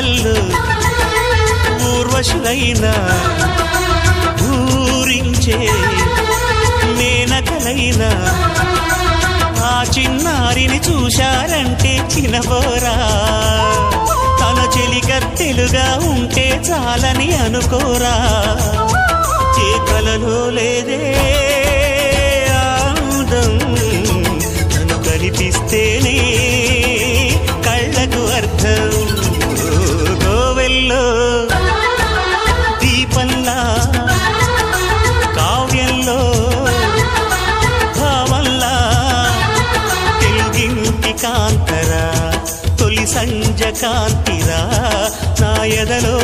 కళ్ళు ఊర్వశులైన ఊరించే మేనకలైన ఆ చిన్నారిని చూశారంటే చినబోరా. తన చెలికత్తెలుగా ఉంటే చాలని అనుకోరా. ఏ కలలో లేదే ఆనందం తను కనిపిస్తేనే తెలుగింటి కాంతరా తొలి సంజ కాంతిరా నా ఎదలో